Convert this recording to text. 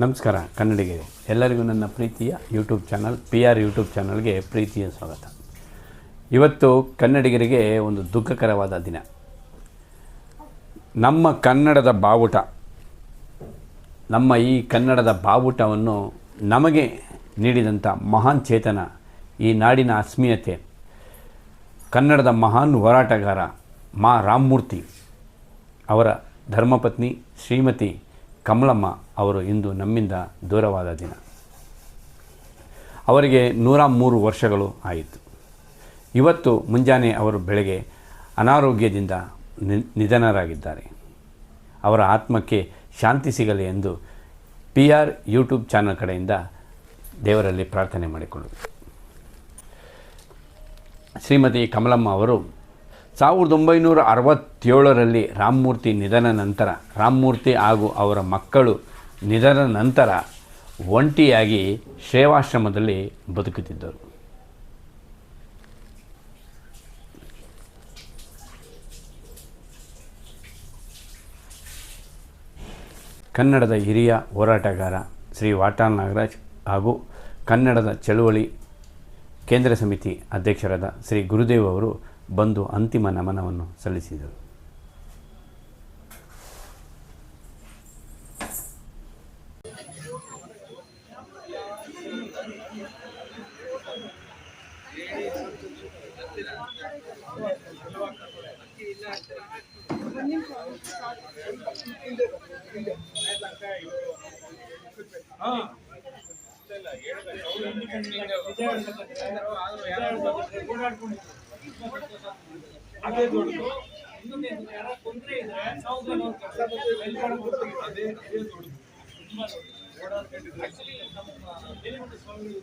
ನಮಸ್ಕಾರ, ಕನ್ನಡಿಗರೇ. ಎಲ್ಲರಿಗೂ ನನ್ನ ಪ್ರೀತಿಯ YouTube channel P R YouTube ಚಾನಲ್ಗೆ ಪ್ರೀತಿಯ ಸ್ವಾಗತ. ಇವತ್ತು ಕನ್ನಡಿಗರಿಗೆ ಒಂದು ದುಃಖಕರವಾದ ದಿನ. ನಮ್ಮ ಕನ್ನಡದ ಬಾವುಟ, ನಮ್ಮ ಈ ಕನ್ನಡದ ಬಾವುಟವನ್ನು ನಮಗೆ ನೀಡಿದಂಥ ಮಹಾನ್ ಚೇತನ, ಈ ನಾಡಿನ ಅಸ್ಮಿಯತೆ, ಕನ್ನಡದ ಮಹಾನ್ ಹೋರಾಟಗಾರ ಮಾ ರಾಮಮೂರ್ತಿ ಅವರ ಧರ್ಮಪತ್ನಿ ಶ್ರೀಮತಿ ಕಮಲಮ್ಮ ಅವರು ಇಂದು ನಮ್ಮಿಂದ ದೂರವಾದ ದಿನ. ಅವರಿಗೆ ನೂರ ಮೂರು ವರ್ಷಗಳು ಆಯಿತು. ಇವತ್ತು ಮುಂಜಾನೆ ಅವರು ಬೆಳಗ್ಗೆ ಅನಾರೋಗ್ಯದಿಂದ ನಿಧನರಾಗಿದ್ದಾರೆ. ಅವರ ಆತ್ಮಕ್ಕೆ ಶಾಂತಿ ಸಿಗಲಿ ಎಂದು ಪಿ ಆರ್ ಯೂಟ್ಯೂಬ್ ಚಾನಲ್ ಕಡೆಯಿಂದ ದೇವರಲ್ಲಿ ಪ್ರಾರ್ಥನೆ ಮಾಡಿಕೊಳ್ಳುವುದು ಶ್ರೀಮತಿ ಕಮಲಮ್ಮ ಅವರು ಸಾವಿರದ ಒಂಬೈನೂರ ಅರವತ್ತೇಳರಲ್ಲಿ ರಾಮಮೂರ್ತಿ ನಿಧನ ನಂತರ ರಾಮಮೂರ್ತಿ ಹಾಗೂ ಅವರ ಮಕ್ಕಳು ನಿಧನ ನಂತರ ಒಂಟಿಯಾಗಿ ಸೇವಾಶ್ರಮದಲ್ಲಿ ಬದುಕುತ್ತಿದ್ದರು. ಕನ್ನಡದ ಹಿರಿಯ ಹೋರಾಟಗಾರ ಶ್ರೀ ವಾಟಾಲ್ ನಾಗರಾಜ್ ಹಾಗೂ ಕನ್ನಡದ ಚಳುವಳಿ ಕೇಂದ್ರ ಸಮಿತಿ ಅಧ್ಯಕ್ಷರಾದ ಶ್ರೀ ಗುರುದೇವ್ ಅವರು ಬಂದು ಅಂತಿಮ ನಮನವನ್ನು ಸಲ್ಲಿಸಿದರು. ಅದೇ ದೊಡ್ಡದು. ಇನ್ನೊಂದು ಯಾರ ತೊಂದರೆ ಇದ್ರೆ ನಾವು ಅದೇ ಅದೇ ದೊಡ್ಡದು. ತುಂಬಾ ಆಕ್ಚುಲಿ ನಮ್ಮ ದೇವೇಂದ್ರ ಸ್ವಾಮಿ ಇಲ್ಲ